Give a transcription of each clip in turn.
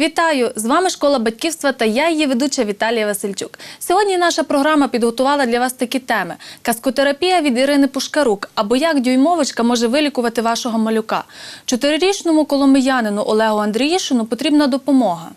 Вітаю! З вами школа батьківства та я її ведуча Віталія Васильчук. Сьогодні наша програма підготувала для вас такі теми: казкотерапія від Ірини Пушкарук або як дюймовочка може вилікувати вашого малюка. Чотирирічному коломиянину Олегу Андріїшину потрібна допомога.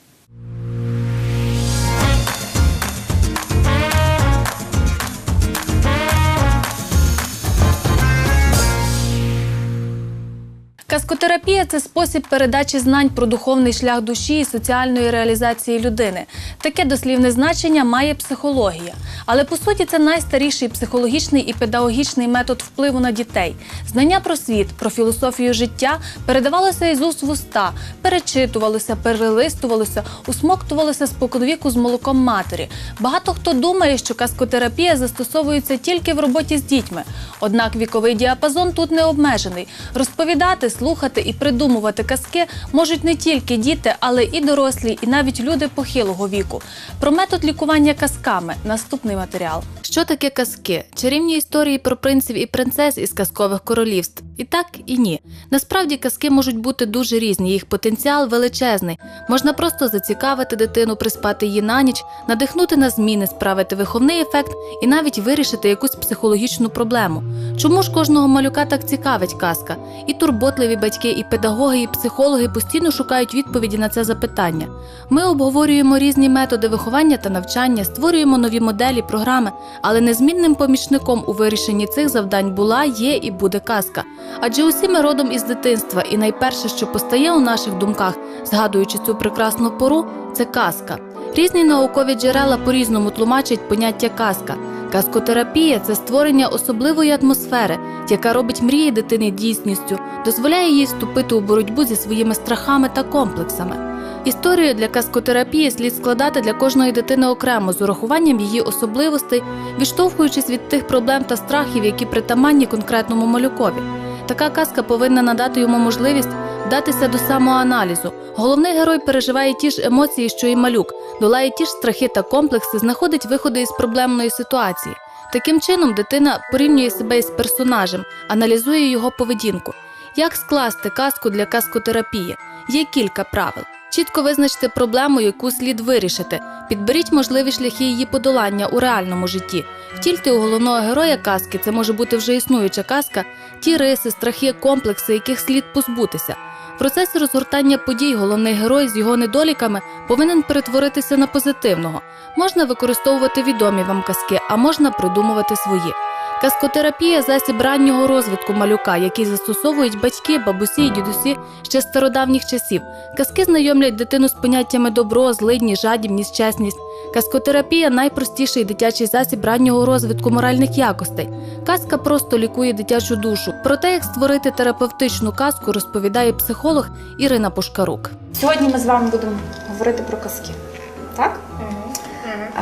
Казкотерапія це спосіб передачі знань про духовний шлях душі і соціальної реалізації людини. Таке дослівне значення має психологія. Але по суті це найстаріший психологічний і педагогічний метод впливу на дітей. Знання про світ, про філософію життя передавалося із уст в уста, перечитувалося, перелистувалося, усмоктувалося споконвіку з молоком матері. Багато хто думає, що казкотерапія застосовується тільки в роботі з дітьми. Однак віковий діапазон тут не обмежений. Розповідати, слухати і придумувати казки можуть не тільки діти, але і дорослі, і навіть люди похилого віку. Про метод лікування казками наступний матеріал. Що таке казки? Чарівні історії про принців і принцес із казкових королівств. І так, і ні. Насправді казки можуть бути дуже різні, їх потенціал величезний. Можна просто зацікавити дитину, приспати її на ніч, надихнути на зміни, справити виховний ефект і навіть вирішити якусь психологічну проблему. Чому ж кожного малюка так цікавить казка? І турботливі батьки, і педагоги, і психологи постійно шукають відповіді на це запитання. Ми обговорюємо різні методи виховання та навчання, створюємо нові моделі, програми, але незмінним помічником у вирішенні цих завдань була, є і буде казка. Адже усі ми родом із дитинства, і найперше, що постає у наших думках, згадуючи цю прекрасну пору, це казка. Різні наукові джерела по-різному тлумачать поняття казка. Казкотерапія це створення особливої атмосфери, яка робить мрії дитини дійсністю, дозволяє їй вступити у боротьбу зі своїми страхами та комплексами. Історію для казкотерапії слід складати для кожної дитини окремо з урахуванням її особливостей, відштовхуючись від тих проблем та страхів, які притаманні конкретному малюкові. Така казка повинна надати йому можливість вдатися до самоаналізу. Головний герой переживає ті ж емоції, що і малюк, долає ті ж страхи та комплекси, знаходить виходи із проблемної ситуації. Таким чином, дитина порівнює себе із персонажем, аналізує його поведінку. Як скласти казку для казкотерапії? Є кілька правил. Чітко визначте проблему, яку слід вирішити. Підберіть можливі шляхи її подолання у реальному житті. Втільте у головного героя казки, це може бути вже існуюча казка, ті риси, страхи, комплекси, яких слід позбутися. В процесі розгортання подій головний герой з його недоліками повинен перетворитися на позитивного. Можна використовувати відомі вам казки, а можна придумувати свої. Казкотерапія засіб раннього розвитку малюка, який застосовують батьки, бабусі і дідусі ще з стародавніх часів. Казки знайомлять дитину з поняттями добро, злидні, жадібність, чесність. Казкотерапія найпростіший дитячий засіб раннього розвитку моральних якостей. Казка просто лікує дитячу душу. Про те, як створити терапевтичну казку, розповідає психолог Ірина Пушкарук. Сьогодні ми з вами будемо говорити про казки. Так? А,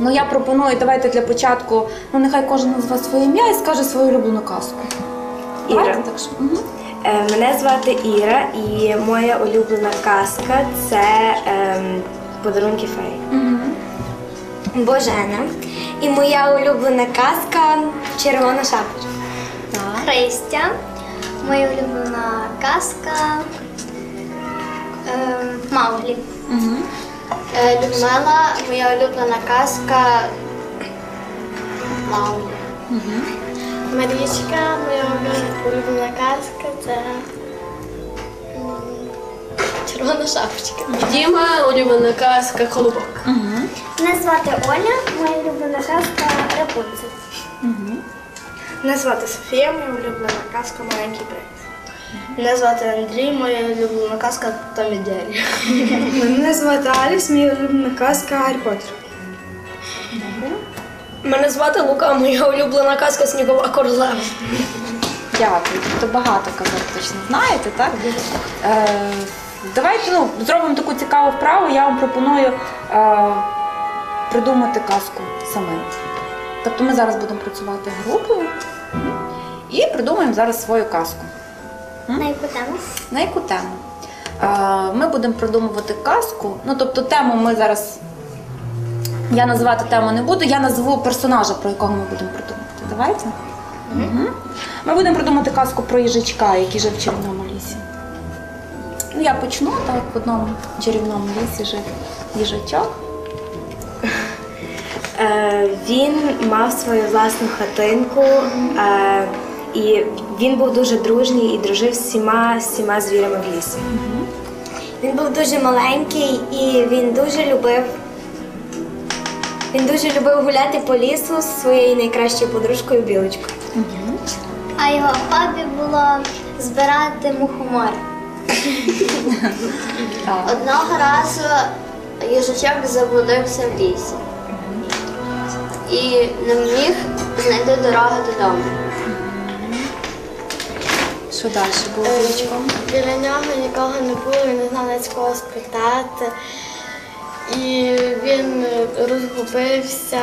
ну я пропоную, давайте для початку, ну нехай кожен назве своє ім'я і скаже свою улюблену казку. Іра. Так що. Е, Мене звати Іра, і моя улюблена казка це ем, подарунки феї. Божена. І моя улюблена казка Червона шапочка. Христя. Моя улюблена казка е, Мауглі. Е, Людмила, моя улюблена казка Мауглі. Марічка, моя улюблена казка це м, Червона шапочка. Діма, улюблена казка Колобок. Мене звати Оля, моя улюблена казка Рапунцель. Мене звати Софія, моя улюблена казка Маленький принц. Мене звати Андрій, моя улюблена казка Том і Джері. Мене звати Аліс, моя улюблена казка Гаррі Поттер. Мене звати Лука, моя улюблена казка Снігова королева. Дякую. Тобто багато казок точно знаєте, так? Е, давайте ну, зробимо таку цікаву вправу. Я вам пропоную е, придумати казку самим. Тобто ми зараз будемо працювати групою і придумаємо зараз свою казку. На яку тему? На яку тему? Е, Ми будемо придумувати казку. Ну, тобто, тему ми зараз. Я називати тему не буду, я назву персонажа, про якого ми будемо придумувати. Давайте. Мгм. Ми будемо придумати казку про їжачка, який жив в червоному лісі. Ну, я почну, так в одному чарівному лісі жив їжачок. Е, він мав свою власну хатинку, е, і він був дуже дружній і дружив з всіма, з всіма звірями в лісі. Він був дуже маленький і він дуже любив. Він дуже любив гуляти по лісу з своєю найкращою подружкою білочкою. А його хобі було збирати мухомор. Одного разу їжачок заблудився в лісі і не міг знайти дорогу додому. Що далі було з? Біля нього нікого не було, він не знав навіть кого спитати. І він розгубився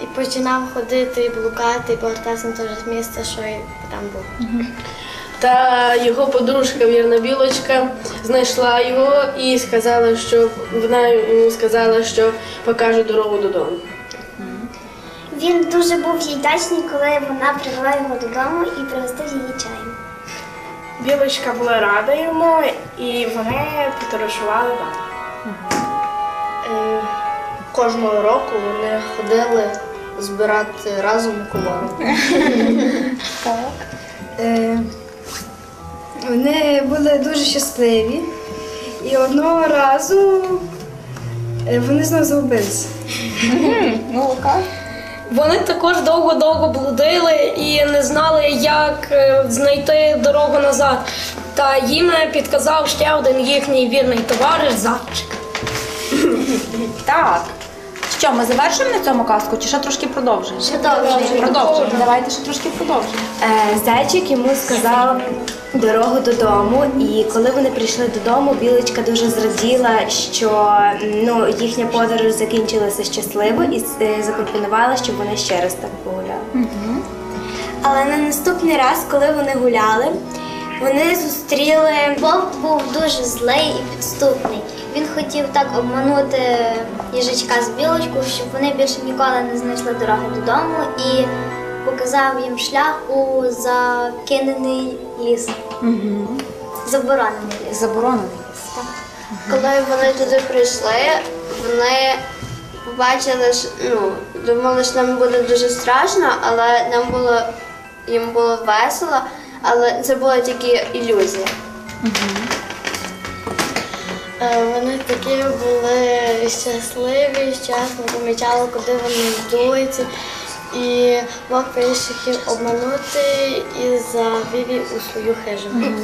і починав ходити і блукати, і повертатися на те ж місце, що і там був. Та його подружка вірна білочка знайшла його і сказала, що вона йому сказала, що покаже дорогу додому. Він дуже був їй вдячний, коли вона привела його додому і пригостив її чаєм. Білочка була рада йому, і вони подорожували далі. Е, Кожного року вони ходили збирати разом комори. Е, Вони були дуже щасливі. І одного разу е, вони знову загубилися. Ну. Вони також довго-довго блудили і не знали, як е, знайти дорогу назад. Та їм підказав ще один їхній вірний товариш Зайчик. Так. Що, ми завершуємо на цьому казку чи ще трошки продовжуємо? Продовжуємо. Продовжуємо. Давайте ще трошки продовжуємо. Е, Зайчик йому сказав дорогу додому, і коли вони прийшли додому, білочка дуже зраділа, що ну, їхня подорож закінчилася щасливо і е, запропонувала, щоб вони ще раз так погуляли. Але на наступний раз, коли вони гуляли, вони зустріли Вовк був дуже злий і підступний. Він хотів так обманути їжачка з білочкою, щоб вони більше ніколи не знайшли дороги додому і показав їм шлях у закинений ліс. Заборонений ліс. Заборонений. ліс. Коли вони туди прийшли, вони побачили, що ну, думали, що нам буде дуже страшно, але нам було їм було весело, але це була тільки ілюзія. Е, Вони такі були щасливі, щасно помічали, куди вони йдуть. І вирішив їх обманути і завів у свою хижину.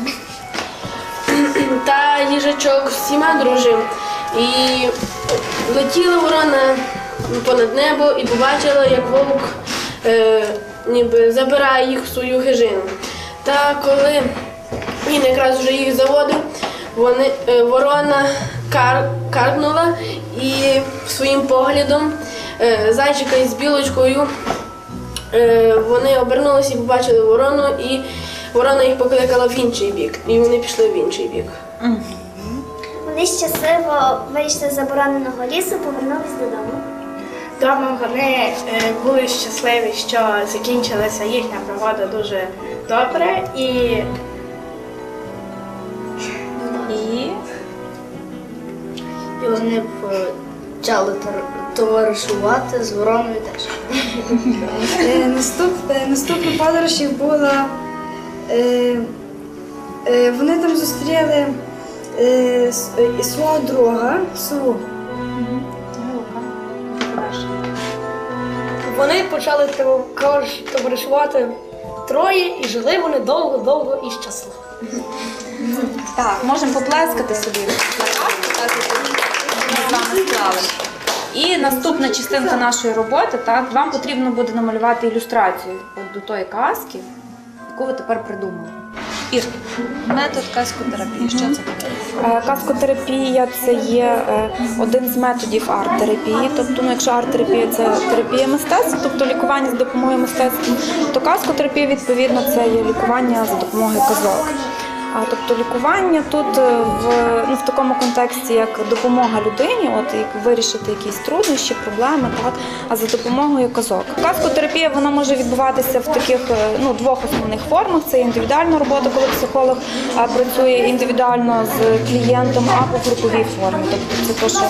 Та їжачок всіма дружив. І летіла ворона понад небо і побачила, як вовк е, ніби забирає їх в свою хижину. Та коли він якраз вже їх заводив, вони, е, ворона кар, каркнула і своїм поглядом зайчика із білочкою е, вони обернулися і побачили ворону, і ворона їх покликала в інший бік. І вони пішли в інший бік. Вони щасливо вийшли з забороненого лісу, повернулись додому. Дома вони е, були щасливі, що закінчилася їхня пригода дуже добре і І І вони почали товаришувати з вороною теж. Е, Наступ, е, наступна подорож їх була. Е, вони там зустріли свого друга, сову. Вони почали товаришувати троє і жили вони довго-довго і щасливо. так, можемо поплескати собі. З справили. І наступна частинка нашої роботи, так, вам потрібно буде намалювати ілюстрацію от до тої казки, яку ви тепер придумали. Ір, Метод каскотерапії. Що це таке? Е, Каскотерапія це є е, один з методів арт-терапії. Тобто, ну, якщо арт-терапія це терапія мистецтв, тобто лікування за допомогою мистецтва, то каскотерапія відповідно це є лікування за допомогою казок. Тобто лікування тут е, в, ну, в такому контексті, як допомога людині, от як вирішити якісь труднощі, проблеми, так, а за допомогою казок. Казкотерапія вона може відбуватися в таких е, ну, двох основних формах: це індивідуальна робота, коли психолог працює індивідуально з клієнтом, або в груповій формі. Тобто це то, що,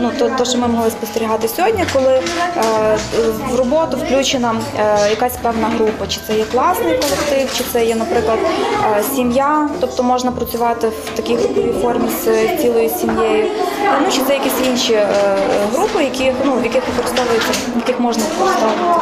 ну, то, то, що ми могли спостерігати сьогодні, коли е, в роботу включена якась певна група, чи це є класний колектив, чи це є, наприклад, е, тобто можна працювати в такій груповій формі з цілою сім'єю. Ну, чи це якісь інші е, групи, які, ну, в яких використовується, в яких можна використовувати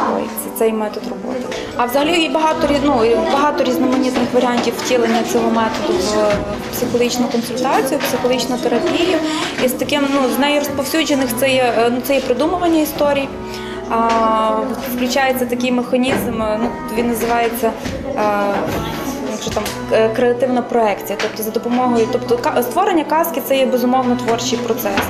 цей метод роботи. А взагалі є багато, ну, і багато різноманітних варіантів втілення цього методу в психологічну консультацію, психологічну терапію. І з таким, ну, з нею розповсюджених це є, е, ну, це є придумування історій. Включається такий механізм, е, ну, він називається. Якщо там е, креативна проекція, тобто за допомогою, тобто створення казки це є безумовно творчий процес.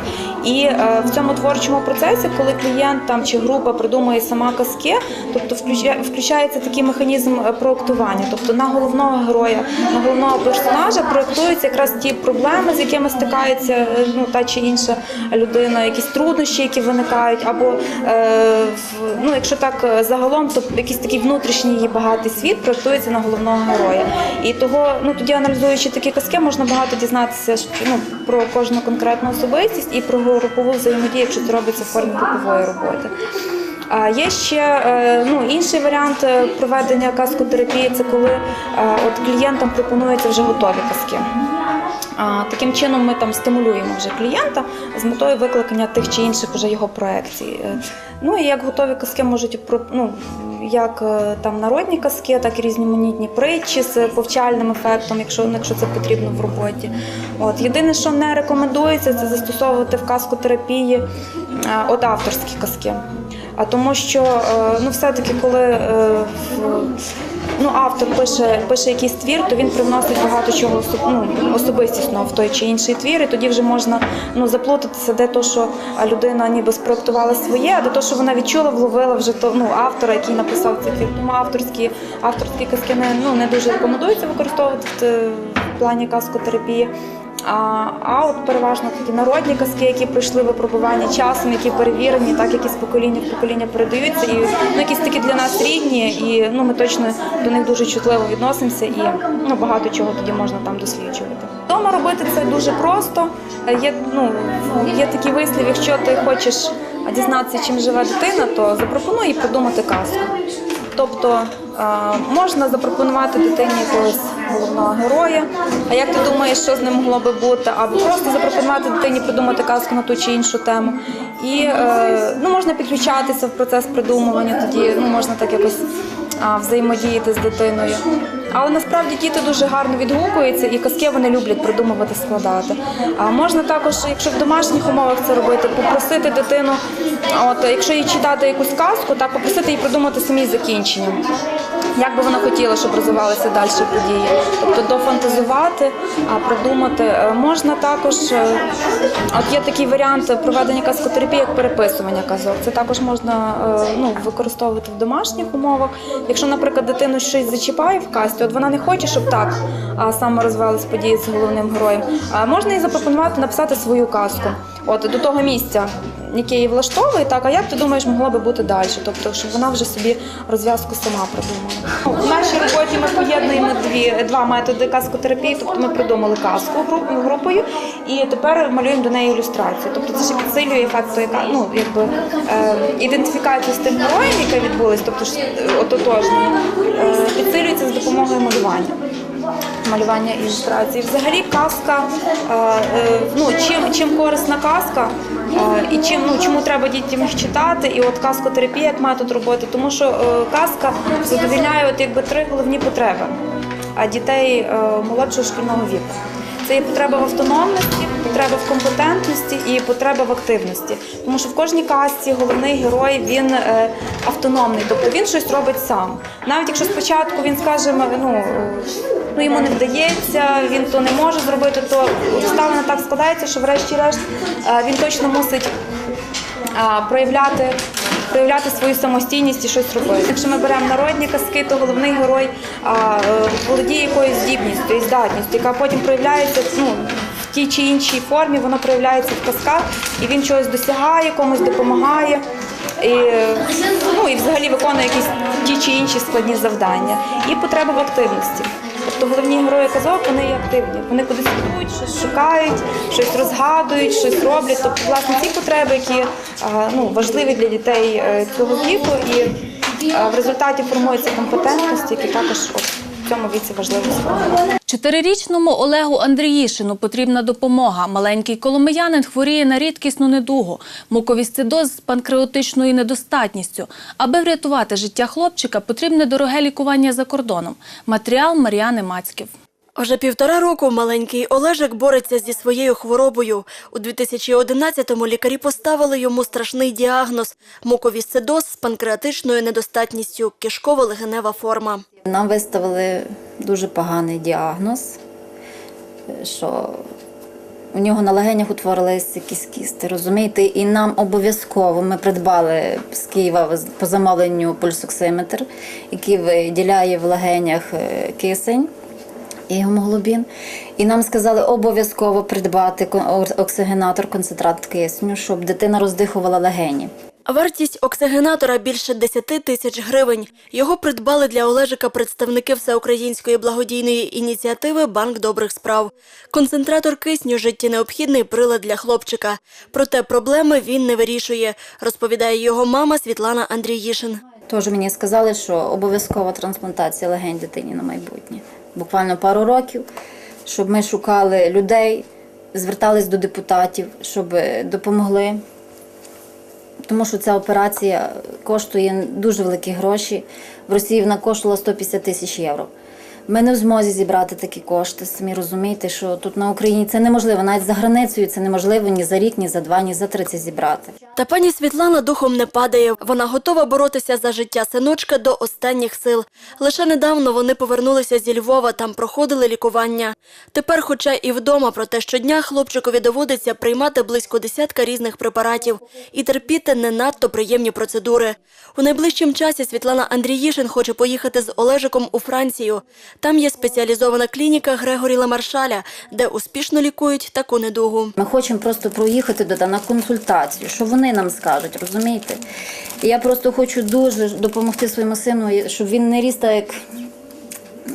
І е, в цьому творчому процесі, коли клієнт там чи група придумує сама казки, тобто включає, включається такий механізм е, проектування. Тобто на головного героя, на головного персонажа проектуються якраз ті проблеми, з якими стикається ну, та чи інша людина, якісь труднощі, які виникають, або в- ну, якщо так загалом, то якийсь такий внутрішній її багатий світ проектується на головного героя. І того, ну тоді аналізуючи такі казки, можна багато дізнатися ну, про кожну конкретну особистість і про групову взаємодію, якщо це робиться в формі групової роботи. А є ще е, ну, інший варіант е, проведення казкотерапії це коли е, от клієнтам пропонуються вже готові казки. Таким чином ми там стимулюємо вже клієнта з метою викликання тих чи інших вже його проекцій. Ну і як готові казки можуть ну, як е, там народні казки, так і різноманітні притчі з повчальним ефектом, якщо, якщо це потрібно в роботі. От єдине, що не рекомендується, це застосовувати в казкотерапії е, от авторські казки. А тому що е, ну, все-таки, коли ну, автор пише, пише якийсь твір, то він привносить багато чого ну, особистісного в той чи інший твір, і тоді вже можна ну, заплутатися, де то, що людина ніби спроектувала своє, а де то, що вона відчула, вловила вже то, ну, автора, який написав цей твір. Тому авторські, авторські казки не, ну, не дуже рекомендується використовувати в, в плані казкотерапії. А, от переважно такі народні казки, які пройшли випробування часом, які перевірені, так які з покоління в покоління передаються, і ну, якісь такі для нас рідні, і ну ми точно до них дуже чутливо відносимося, і ну багато чого тоді можна там досліджувати. Дома робити це дуже просто. Є ну є такий вислів, якщо ти хочеш дізнатися, чим живе дитина, то запропонуй їй придумати казку. Тобто можна запропонувати дитині якогось головного героя. А як ти думаєш, що з ним могло би бути? Або просто запропонувати дитині придумати казку на ту чи іншу тему. І е, ну, можна підключатися в процес придумування, тоді ну, можна так якось взаємодіяти з дитиною. Але насправді діти дуже гарно відгукуються, і казки вони люблять придумувати, складати. А можна також, якщо в домашніх умовах це робити, попросити дитину, от якщо їй читати якусь казку, так попросити її придумати самі закінчення. Як би вона хотіла, щоб розвивалися далі події. Тобто дофантазувати, а придумати. Е, Можна також, е, от є такий варіант проведення казкотерапії, як переписування казок. Це також можна е, ну, використовувати в домашніх умовах. Якщо, наприклад, дитину щось зачіпає в казці, от вона не хоче, щоб так саме розвивалися події з головним героєм. Можна їй запропонувати написати свою казку. От до того місця, яке її влаштовує, так, а як ти думаєш, могло би бути далі? Тобто, щоб вона вже собі розв'язку сама придумала. В нашій роботі ми поєднуємо дві, два методи казкотерапії, тобто ми придумали казку гру- групою і тепер малюємо до неї ілюстрацію. Тобто це ще підсилює ефект, той, ка- ну, якби, е, ідентифікацію з тим героєм, яка відбулась, тобто ж, е, е, підсилюється з допомогою малювання малювання ілюстрації. Взагалі казка, е, е, ну чим, чим корисна казка, е, і чим ну чому треба дітям їх читати, і от казкотерапія як метод роботи, тому що казка задовільняє от якби три головні потреби а дітей молодшого шкільного віку. Це є потреба в автономності, потреба в компетентності і потреба в активності. Тому що в кожній казці головний герой він е, автономний, тобто він щось робить сам. Навіть якщо спочатку він скаже, ну, е, ну йому не вдається, він то не може зробити, то обставина так складається, що врешті-решт е, він точно мусить а, проявляти, проявляти свою самостійність і щось робити. Якщо ми беремо народні казки, то головний герой е, володіє якоюсь здібністю і здатністю, яка потім проявляється ну, в тій чи іншій формі, воно проявляється в казках, і він чогось досягає, комусь допомагає. І, ну, і взагалі виконує якісь ті чи інші складні завдання. І потреба в активності. Тобто головні герої казок вони є активні. Вони кудись йдуть, щось шукають, щось розгадують, щось роблять. Тобто, власне, ці потреби, які ну, важливі для дітей е, цього віку, і в результаті формуються компетентності, які також цьому віці важливо сформувати. Чотирирічному Олегу Андріїшину потрібна допомога. Маленький коломиянин хворіє на рідкісну недугу – муковісцидоз з панкреотичною недостатністю. Аби врятувати життя хлопчика, потрібне дороге лікування за кордоном. Матеріал Мар'яни Мацьків. Вже півтора року маленький Олежик бореться зі своєю хворобою. У 2011-му лікарі поставили йому страшний діагноз – муковісцидоз з панкреатичною недостатністю, кишково-легенева форма. Нам виставили дуже поганий діагноз, що у нього на легенях утворились якісь кісти, розумієте? І нам обов'язково ми придбали з Києва по замовленню пульсоксиметр, який виділяє в легенях е, кисень і гемоглобін. І нам сказали обов'язково придбати оксигенатор, концентрат кисню, щоб дитина роздихувала легені. Вартість оксигенатора більше 10 тисяч гривень. Його придбали для Олежика представники всеукраїнської благодійної ініціативи «Банк добрих справ». Концентратор кисню – життєнеобхідний прилад для хлопчика. Проте проблеми він не вирішує, розповідає його мама Світлана Андріїшин. Тож мені сказали, що обов'язкова трансплантація легень дитині на майбутнє. Буквально пару років, щоб ми шукали людей, звертались до депутатів, щоб допомогли. Тому що ця операція коштує дуже великі гроші. В Росії вона коштувала 150 тисяч євро. Ми не в змозі зібрати такі кошти. Самі розумієте, що тут на Україні це неможливо. Навіть за границею це неможливо ні за рік, ні за два, ні за три це зібрати. Та пані Світлана духом не падає. Вона готова боротися за життя синочка до останніх сил. Лише недавно вони повернулися зі Львова, там проходили лікування. Тепер, хоча і вдома, проте щодня хлопчикові доводиться приймати близько десятка різних препаратів і терпіти не надто приємні процедури. У найближчим часі Світлана Андріїшин хоче поїхати з Олежиком у Францію. Там є спеціалізована клініка Грегорі Ламаршаля, де успішно лікують таку недугу. Ми хочемо просто проїхати туди на консультацію, що вони нам скажуть, розумієте? Я просто хочу дуже допомогти своєму сину, щоб він не ріс так, як.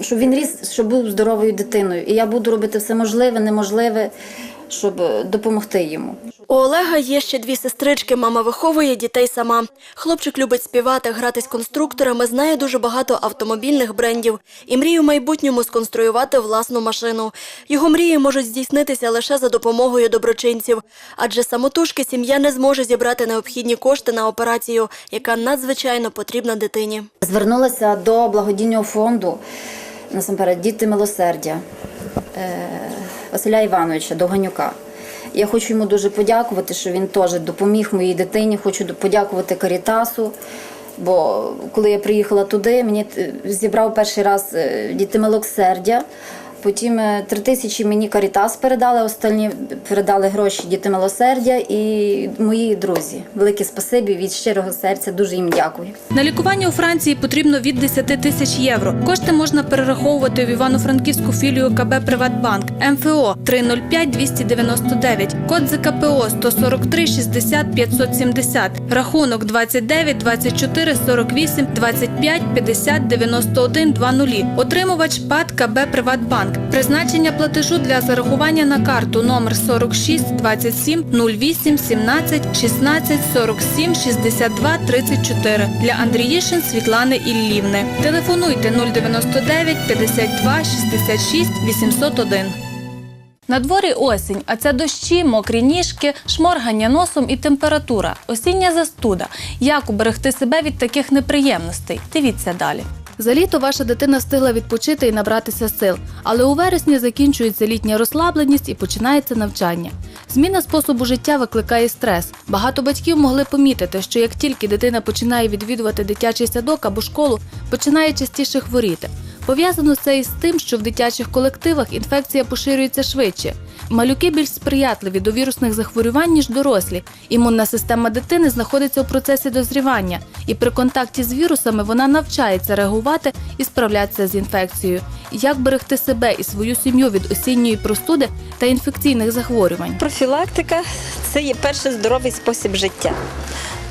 Щоб він ріс, щоб був здоровою дитиною. І я буду робити все можливе, неможливе, щоб е, допомогти йому. У Олега є ще дві сестрички. Мама виховує дітей сама. Хлопчик любить співати, гратись конструкторами, знає дуже багато автомобільних брендів і мріє в майбутньому сконструювати власну машину. Його мрії можуть здійснитися лише за допомогою доброчинців, адже самотужки сім'я не зможе зібрати необхідні кошти на операцію, яка надзвичайно потрібна дитині. Звернулася до благодійного фонду насамперед діти милосердя е, Василя Івановича Доганюка. Я хочу йому дуже подякувати, що він теж допоміг моїй дитині. Хочу подякувати Карітасу. Бо коли я приїхала туди, мені е, зібрав перший раз е, діти милосердя. Потім е, три тисячі мені Карітас передали, останні передали гроші діти милосердя і мої друзі. Велике спасибі від щирого серця. Дуже їм дякую. На лікування у Франції потрібно від 10 тисяч євро. Кошти можна перераховувати в Івано-Франківську філію КБ Приватбанк МФО 305 299, код ЗКПО 143 60 570, рахунок 29 24 48 25 50 91 20. Отримувач ПАД КБ Приватбанк. Призначення платежу для зарахування на карту номер 46 27 08 17 16 47 62 34 для Андріїшин Світлани Іллівни. Телефонуйте 099 52 66 801. На дворі осінь, а це дощі, мокрі ніжки, шморгання носом і температура. Осіння застуда. Як уберегти себе від таких неприємностей? Дивіться далі. За літо ваша дитина встигла відпочити і набратися сил, але у вересні закінчується літня розслабленість і починається навчання. Зміна способу життя викликає стрес. Багато батьків могли помітити, що як тільки дитина починає відвідувати дитячий садок або школу, починає частіше хворіти. Пов'язано це із тим, що в дитячих колективах інфекція поширюється швидше. Малюки більш сприятливі до вірусних захворювань, ніж дорослі. Імунна система дитини знаходиться у процесі дозрівання, і при контакті з вірусами вона навчається реагувати і справлятися з інфекцією. Як берегти себе і свою сім'ю від осінньої простуди та інфекційних захворювань? Профілактика це є перший здоровий спосіб життя.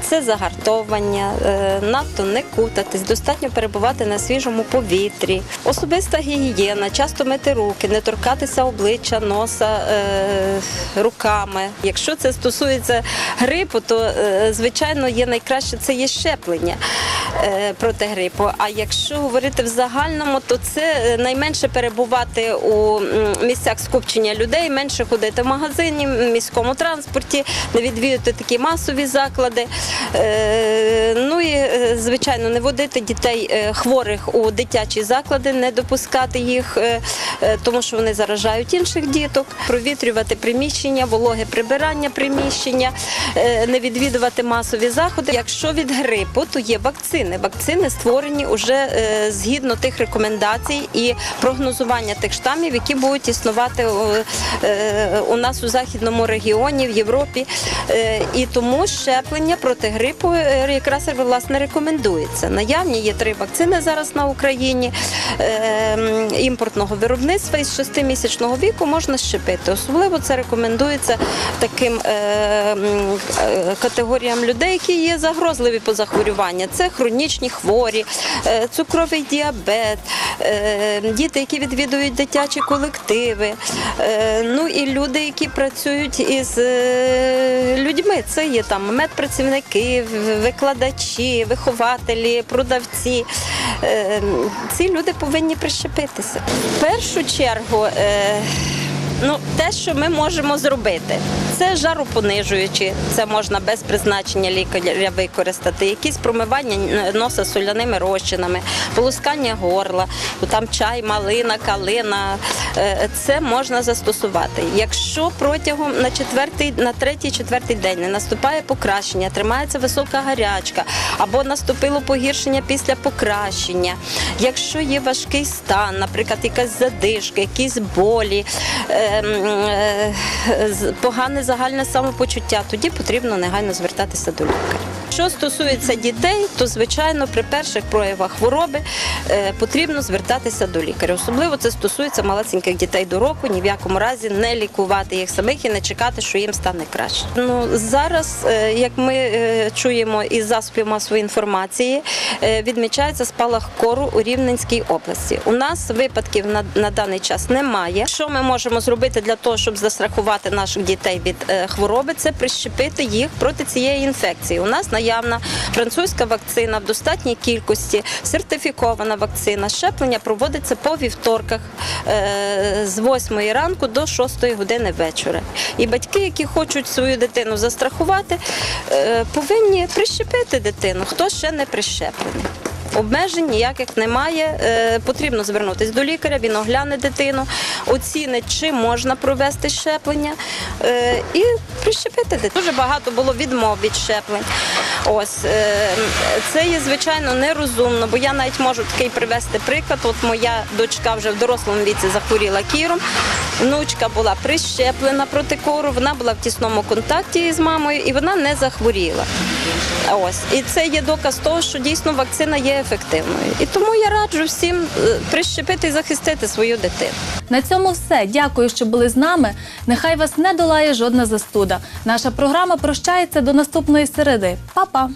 Це загартовування, е, надто не кутатись, достатньо перебувати на свіжому повітрі, особиста гігієна, часто мити руки, не торкатися обличчя, носа е, руками. Якщо це стосується грипу, то е, звичайно є найкраще це є щеплення проти грипу. А якщо говорити в загальному, то це е, найменше перебувати у місцях скупчення людей, менше ходити в магазині, в міському транспорті, не відвідувати такі масові заклади. Е, Ну і е, звичайно, не водити дітей е, хворих у дитячі заклади, не допускати їх, е, е, тому що вони заражають інших діток, провітрювати приміщення, вологе прибирання приміщення, е, не відвідувати масові заходи. Якщо від грипу, то є вакцини. Вакцини створені вже згідно тих рекомендацій і прогнозування тих штамів, які будуть існувати е, е, у нас у західному регіоні, в Європі. Е, І тому щеплення проти грипу е, якраз власне рекомендується. Наявні є три вакцини зараз на Україні е, імпортного виробництва із 6-місячного віку можна щепити. Особливо це рекомендується таким е, е, категоріям людей, які є загрозливі по захворювання. Це хронічні хворі, е, цукровий діабет, е, діти, які відвідують дитячі колективи, е, ну і люди, які працюють із людьми. Це є там медпрацівники, викладачі, вихователі, продавці. Ці люди повинні прищепитися. В першу чергу. Е, Ну, те, що ми можемо зробити, це жаропонижуючі, це можна без призначення лікаря використати, якісь промивання носа соляними розчинами, полоскання горла, там чай, малина, калина. е, Це можна застосувати. Якщо протягом на четвертий, на третій, четвертий день не наступає покращення, тримається висока гарячка або наступило погіршення після покращення, якщо є важкий стан, наприклад, якась задишка, якісь болі. Е, м, е, погане загальне самопочуття, тоді потрібно негайно звертатися до лікаря. Що стосується дітей, то звичайно при перших проявах хвороби е, потрібно звертатися до лікаря. Особливо це стосується малесеньких дітей до року. Ні в якому разі не лікувати їх самих і не чекати, що їм стане краще. Ну зараз, е, як ми е, чуємо із засобів масової інформації, відмічається спалах кору у Рівненській області. У нас випадків на, на даний час немає. Що ми можемо зробити для того, щоб застрахувати наших дітей від хвороби? Це прищепити їх проти цієї інфекції. У нас наявна французька вакцина в достатній кількості, сертифікована вакцина. Щеплення проводиться по вівторках е, з 8 ранку до 6 години вечора. І батьки, які хочуть свою дитину застрахувати, е, повинні прищепити дитину, хто ще не прищеплений. Обмежень ніяких немає. Е, Потрібно звернутися до лікаря, він огляне дитину, оцінить, чи можна провести щеплення е, і прищепити дитину. Дуже багато було відмов від щеплень. Ось е, це є звичайно нерозумно, бо я навіть можу такий привести приклад. От моя дочка вже в дорослому віці захворіла кіром. Внучка була прищеплена проти кору, вона була в тісному контакті з мамою і вона не захворіла. Ось і це є доказ того, що дійсно вакцина є ефективною. І тому я раджу всім е, прищепити і захистити свою дитину. На цьому все. Дякую, що були з нами. Нехай вас не долає жодна застуда. Наша програма прощається до наступної середи. Па-па!